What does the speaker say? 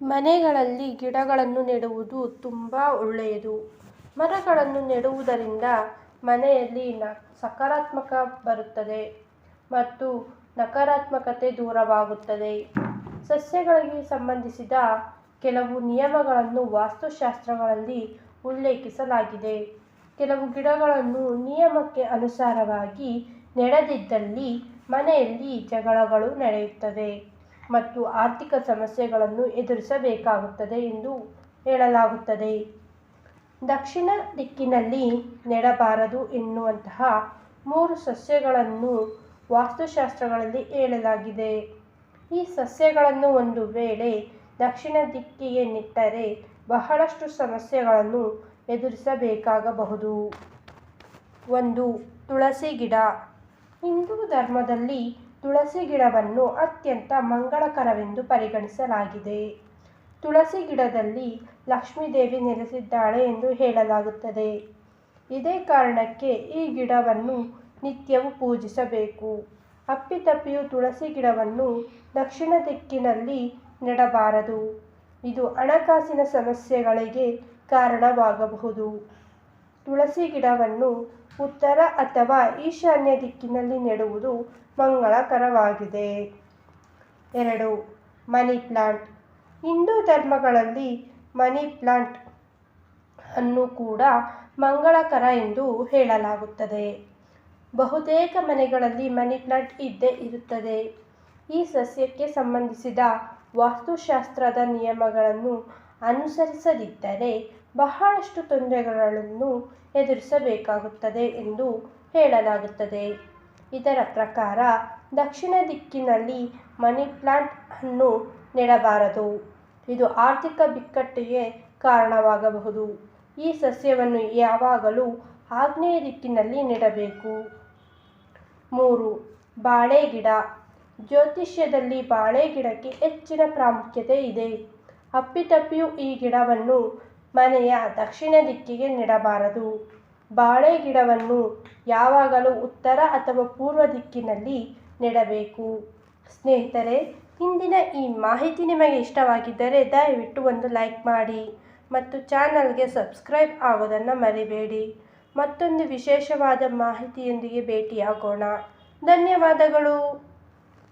ಮನೆಗಳಲ್ಲಿ ಗಿಡಗಳನ್ನು ನೆಡುವುದು ತುಂಬ ಒಳ್ಳೆಯದು. ಮರಗಳನ್ನು ನೆಡುವುದರಿಂದ ಮನೆಯಲ್ಲಿ ನ ಸಕಾರಾತ್ಮಕ ಬರುತ್ತದೆ ಮತ್ತು ನಕಾರಾತ್ಮಕತೆ ದೂರವಾಗುತ್ತದೆ. ಸಸ್ಯಗಳಿಗೆ ಸಂಬಂಧಿಸಿದ ಕೆಲವು ನಿಯಮಗಳನ್ನು ವಾಸ್ತುಶಾಸ್ತ್ರಗಳಲ್ಲಿ ಉಲ್ಲೇಖಿಸಲಾಗಿದೆ. ಕೆಲವು ಗಿಡಗಳನ್ನು ನಿಯಮಕ್ಕೆ ಅನುಸಾರವಾಗಿ ನೆಡದಿದ್ದಲ್ಲಿ ಮನೆಯಲ್ಲಿ ಜಗಳಗಳು ನಡೆಯುತ್ತವೆ ಮತ್ತು ಆರ್ಥಿಕ ಸಮಸ್ಯೆಗಳನ್ನು ಎದುರಿಸಬೇಕಾಗುತ್ತದೆ ಎಂದು ಹೇಳಲಾಗುತ್ತದೆ. ದಕ್ಷಿಣ ದಿಕ್ಕಿನಲ್ಲಿ ನೆಡಬಾರದು ಎನ್ನುವಂತಹ ಮೂರು ಸಸ್ಯಗಳನ್ನು ವಾಸ್ತುಶಾಸ್ತ್ರಗಳಲ್ಲಿ ಹೇಳಲಾಗಿದೆ. ಈ ಸಸ್ಯಗಳನ್ನು ಒಂದು ವೇಳೆ ದಕ್ಷಿಣ ದಿಕ್ಕಿಗೆ ನೆಟ್ಟರೆ ಬಹಳಷ್ಟು ಸಮಸ್ಯೆಗಳನ್ನು ಎದುರಿಸಬೇಕಾಗಬಹುದು. ಒಂದು ತುಳಸಿ ಗಿಡ. ಹಿಂದೂ ಧರ್ಮದಲ್ಲಿ ತುಳಸಿ ಗಿಡವನ್ನು ಅತ್ಯಂತ ಮಂಗಳಕರವೆಂದು ಪರಿಗಣಿಸಲಾಗಿದೆ. ತುಳಸಿ ಗಿಡದಲ್ಲಿ ಲಕ್ಷ್ಮೀದೇವಿ ನೆಲೆಸಿದ್ದಾಳೆ ಎಂದು ಹೇಳಲಾಗುತ್ತದೆ. ಇದೇ ಕಾರಣಕ್ಕೆ ಈ ಗಿಡವನ್ನು ನಿತ್ಯವೂ ಪೂಜಿಸಬೇಕು. ಅಪ್ಪಿತಪ್ಪಿಯು ತುಳಸಿ ಗಿಡವನ್ನು ದಕ್ಷಿಣ ದಿಕ್ಕಿನಲ್ಲಿ ನೆಡಬಾರದು. ಇದು ಹಣಕಾಸಿನ ಸಮಸ್ಯೆಗಳಿಗೆ ಕಾರಣವಾಗಬಹುದು. ತುಳಸಿ ಗಿಡವನ್ನು ಉತ್ತರ ಅಥವಾ ಈಶಾನ್ಯ ದಿಕ್ಕಿನಲ್ಲಿ ನೆಡುವುದು ಮಂಗಳಕರವಾಗಿದೆ. ಎರಡು, ಮನಿ ಪ್ಲಾಂಟ್. ಹಿಂದೂ ಧರ್ಮಗಳಲ್ಲಿ ಮನಿ ಪ್ಲಾಂಟ್ ಅನ್ನು ಕೂಡ ಮಂಗಳಕರ ಎಂದು ಹೇಳಲಾಗುತ್ತದೆ. ಬಹುತೇಕ ಮನೆಗಳಲ್ಲಿ ಮನಿ ಪ್ಲಾಂಟ್ ಇದ್ದೇ ಇರುತ್ತದೆ. ಈ ಸಸ್ಯಕ್ಕೆ ಸಂಬಂಧಿಸಿದ ವಾಸ್ತುಶಾಸ್ತ್ರದ ನಿಯಮಗಳನ್ನು ಅನುಸರಿಸದಿದ್ದರೆ ಬಹಳಷ್ಟು ತೊಂದರೆಗಳನ್ನು ಎದುರಿಸಬೇಕಾಗುತ್ತದೆ ಎಂದು ಹೇಳಲಾಗುತ್ತದೆ. ಇದರ ಪ್ರಕಾರ ದಕ್ಷಿಣ ದಿಕ್ಕಿನಲ್ಲಿ ಮನಿ ಪ್ಲಾಂಟ್ ಅನ್ನು ನೆಡಬಾರದು. ಇದು ಆರ್ಥಿಕ ಬಿಕ್ಕಟ್ಟಿಗೆ ಕಾರಣವಾಗಬಹುದು. ಈ ಸಸ್ಯವನ್ನು ಯಾವಾಗಲೂ ಆಗ್ನೇಯ ದಿಕ್ಕಿನಲ್ಲಿ ನೆಡಬೇಕು. ಮೂರು ಬಾಳೆ ಗಿಡ ಜ್ಯೋತಿಷ್ಯದಲ್ಲಿ ಬಾಳೆ ಗಿಡಕ್ಕೆ ಹೆಚ್ಚಿನ ಪ್ರಾಮುಖ್ಯತೆ ಇದೆ. ಅಪ್ಪಿತಪ್ಪಿಯು ಈ ಗಿಡವನ್ನು ಮನೆಯ ದಕ್ಷಿಣ ದಿಕ್ಕಿಗೆ ನೆಡಬಾರದು. ಬಾಳೆ ಗಿಡವನ್ನು ಯಾವಾಗಲೂ ಉತ್ತರ ಅಥವಾ ಪೂರ್ವ ದಿಕ್ಕಿನಲ್ಲಿ ನೆಡಬೇಕು. ಸ್ನೇಹಿತರೆ, ಇಂದಿನ ಈ ಮಾಹಿತಿ ನಿಮಗೆ ಇಷ್ಟವಾಗಿದ್ದರೆ ದಯವಿಟ್ಟು ಒಂದು ಲೈಕ್ ಮಾಡಿ ಮತ್ತು ಚಾನಲ್ಗೆ ಸಬ್ಸ್ಕ್ರೈಬ್ ಆಗೋದನ್ನು ಮರಿಬೇಡಿ. ಮತ್ತೊಂದು ವಿಶೇಷವಾದ ಮಾಹಿತಿಯೊಂದಿಗೆ ಭೇಟಿಯಾಗೋಣ. ಧನ್ಯವಾದಗಳು.